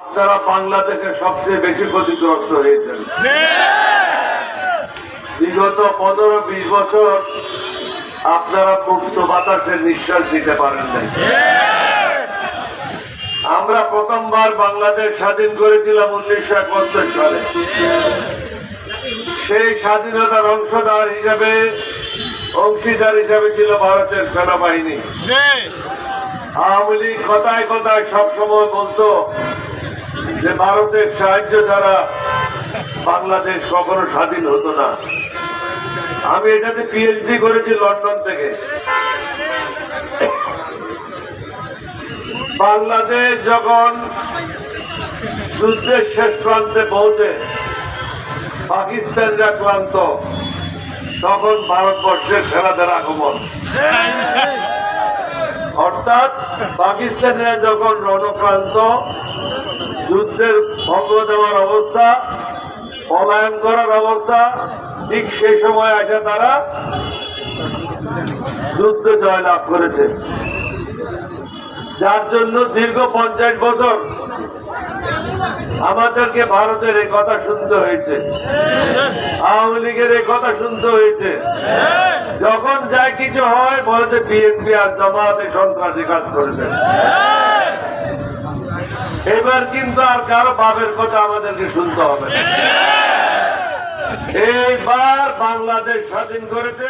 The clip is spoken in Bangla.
আপনারা বাংলাদেশের সবচেয়ে বেশি ক্ষতিগ্রস্ত হয়েছেন। বিগত পনেরো বিশ বছর আপনারা মুক্ত বাতাসের নিঃশ্বাস দিতে পারেন নাই। আমরা প্রথমবার বাংলাদেশ স্বাধীন করেছিলাম উনিশশো একাত্তর সালে। সেই স্বাধীনতার অংশদার হিসাবে অংশীদার হিসাবে ছিল ভারতের সেনাবাহিনী। আওয়ামী লীগ কথায় কথায় সবসময় বলতো যে ভারতের সাহায্য ছাড়া বাংলাদেশ কখনো স্বাধীন হতো না। আমি এটাতে পিএইচডি করেছি লন্ডন থেকে। বাংলাদেশ যখন যুদ্ধের শেষ প্রান্তে পৌঁছে, পাকিস্তানরা ক্লান্ত, তখন ভারতবর্ষের সেনাদের আগমন। অর্থাৎ পাকিস্তানের যখন রণক্রান্ত যুদ্ধের ভঙ্গ দেওয়ার অবস্থা, পলায়ন করার অবস্থা, ঠিক সে সময় আসে তারা যুদ্ধে জয়লাভ করেছে। যার জন্য দীর্ঘ পঞ্চাশ বছর আমাদেরকে ভারতের এই কথা শুনতে হয়েছে। আওয়ামী লীগের এই কথা শুনতে হয়েছে। যখন যা কিছু হয় বলতে বিএনপি আর জামাতে সন্ত্রাসী কাজ করেছে। এবার কিন্তু আর কারও বাবের কথা আমাদেরকে শুনতে হবে। এইবার বাংলাদেশ স্বাধীন করেছে।